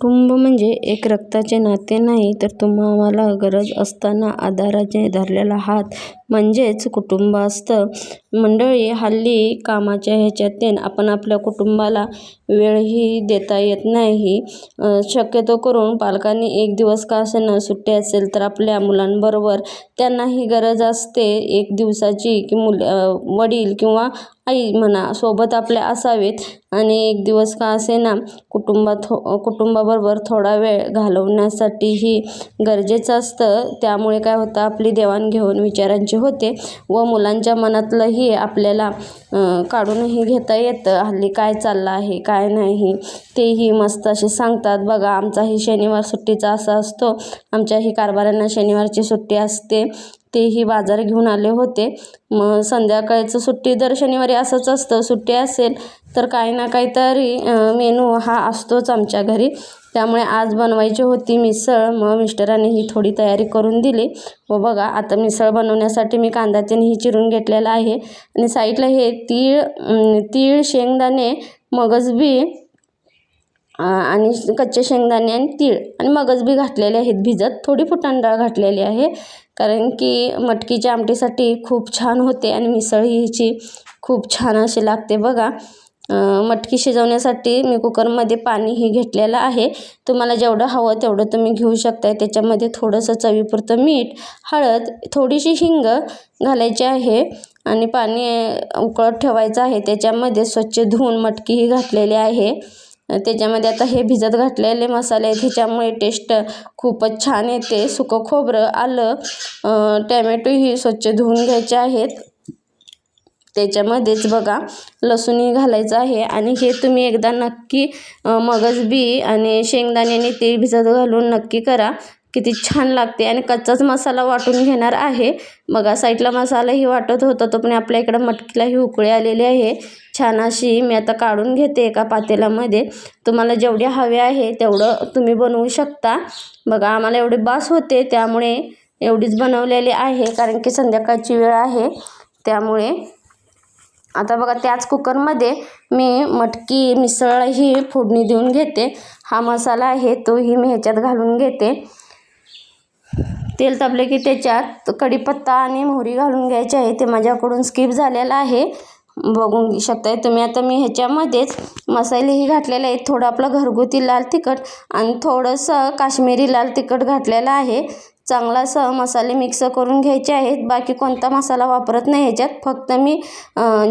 कुटुंब म्हणजे एक रक्ताचे नाते नाही तर तुम्हाला गरज असताना आधाराने धरलेला हात म्हणजेच कुटुंब असतं. मंडळी, हल्ली कामाच्या ह्याच्यातून आपण आपल्या कुटुंबाला वेळही देता येत नाही. शक्यतो करून पालकांनी एक दिवस का असेना सुट्टी असेल तर आपल्या मुलांबरोबर त्यांनाही गरज असते एक दिवसाची की वडील किंवा आई म्हणा सोबत आपल्या असावेत आणि एक दिवस का असेना कुटुंबात हो, कुटुंबाबरोबर थोडा वेळ घालवण्यासाठीही गरजेचं असतं. त्यामुळे काय होतं आपली देवाणघेवाण विचारांची होते व मुलांच्या मनातलंही हे आपल्याला काढूनही घेता येतं. हल्ली काय चाललं आहे काय नाही तेही मस्त असे सांगतात. बघा आमचाही शनिवार सुट्टीचा असा असतो. आमच्याही कारभाऱ्यांना शनिवारची सुट्टी असते. तेही बाजार घेऊन आले होते. मग संध्याकाळचं सुट्टी दर शनिवारी असंच असतं. सुट्टी असेल तर काही ना काहीतरी मेनू हा असतोच आमच्या घरी. त्यामुळे आज बनवायची होती मिसळ. मग मिस्टरांनी ही थोडी तयारी करून दिली व बघा आता मिसळ बनवण्यासाठी मी कांदा ही चिरून घेतलेला आहे आणि साईडला हे तीळ तीळ शेंगदाणे मगजबी आणि कच्चे शेंगदाणे आणि तीळ आणि मगजबी घातलेले आहेत भिजत. थोडी फुटाण डाळ घातलेली आहे कारण की मटकीच्या आमटीसाठी खूप छान होते आणि मिसळ हिची खूप छान अशी लागते बघा. मटकी शिजवण्यासाठी मी कुकरमध्ये पाणीही घेतलेलं आहे. तुम्हाला जेवढं हवं तेवढं तुम्ही घेऊ शकताय. त्याच्यामध्ये थोडंसं चवीपुरतं मीठ, हळद, थोडीशी हिंग घालायची आहे आणि पाणी उकळत ठेवायचं आहे. त्याच्यामध्ये स्वच्छ धुवून मटकीही घातलेली आहे. त्याच्यामध्ये आता हे भिजत घातलेले मसाले आहेत ह्याच्यामुळे टेस्ट खूपच छान येते. सुकं खोबरं, आलं, टॅमॅटोही स्वच्छ धुवून घ्यायचे आहेत. त्याच्यामध्येच बघा लसूणही घालायचं आहे आणि हे तुम्ही एकदा नक्की मगजबी आणि शेंगदाण्याने ते भिजत घालून नक्की करा. किती छान लागते आणि कच्चाच मसाला वाटून घेणार आहे. बघा साईडला मसालाही वाटत होता तो पण आपल्या इकडं मटकीलाही उकळी आलेली आहे. छान अशी मी आता काढून घेते एका पातेल्यामध्ये. तुम्हाला जेवढे हवे आहे तेवढं तुम्ही बनवू शकता. बघा आम्हाला एवढे बास होते त्यामुळे एवढीच बनवलेली आहे कारण की संध्याकाळची वेळ आहे त्यामुळे. आता बघा त्याच कुकरमध्ये मी मटकी मिसळ ही फोडणी देऊन घेते. हा मसाला आहे तोही मी ह्याच्यात घालून घेते. तेल तापले की त्याच्यात कढीपत्ता आणि मोहरी घालून घ्यायची आहे. ते माझ्याकडून स्किप झालेलं आहे. बघू शकताय तुम्ही. आता मी ह्याच्यामध्येच मसालेही घातलेले आहेत. थोडं आपलं घरगुती लाल तिखट आणि थोडंसं काश्मीरी लाल तिखट घातलेलं आहे. चांगला असं मसाले मिक्स करून घ्यायचे आहेत. बाकी कोणता मसाला वापरत नाही ह्याच्यात. फक्त मी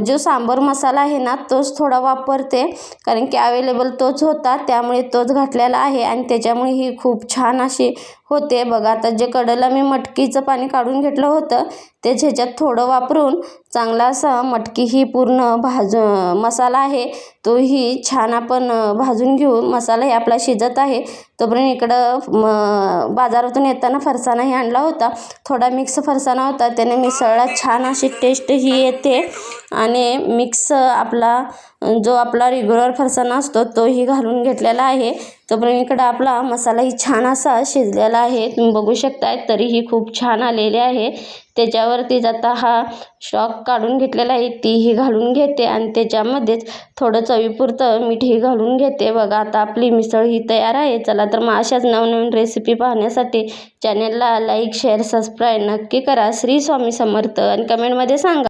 जो सांबर मसाला आहे ना तोच थोडा वापरते कारण की अवेलेबल तोच होता त्यामुळे तोच घातलेला आहे आणि त्याच्यामुळे ही खूप छान अशी होते. बघा आता जे कडला मी मटकीचं पाणी काढून घेतलं होतं तेच ह्याच्यात थोडं वापरून चांगला असा मटकी ही पूर्ण भाजू मसाला आहे तोही छान आपण भाजून घेऊ. मसालाही आपला शिजत आहे तोपर्यंत इकडं म बाजारातून येताना फरसाणाही आणला होता. थोडा मिक्स फरसाणा होता त्याने मिसळला छान अशी टेस्टही येते आणि मिक्स आपला जो आपला रेग्युलर फरसाणा असतो तोही घालून घेतलेला आहे. तोपर्यंत इकडं आपला मसालाही छान असा शिजलेला आहे. तुम्ही बघू शकताय तरीही खूप छान आलेले आहे. त्याच्यावरतीच आता हा स्टॉक काढून घेतलेला आहे तीही घालून घेते आणि त्याच्यामध्येच थोडं चवीपुरतं मीठही घालून घेते. बघा आता आपली मिसळ ही तयार आहे. चला तर मग अशाच नवनवीन रेसिपी पाहण्यासाठी चॅनेलला लाईक, शेअर, सबस्क्राईब नक्की करा. श्री स्वामी समर्थ आणि कमेंटमध्ये सांगा.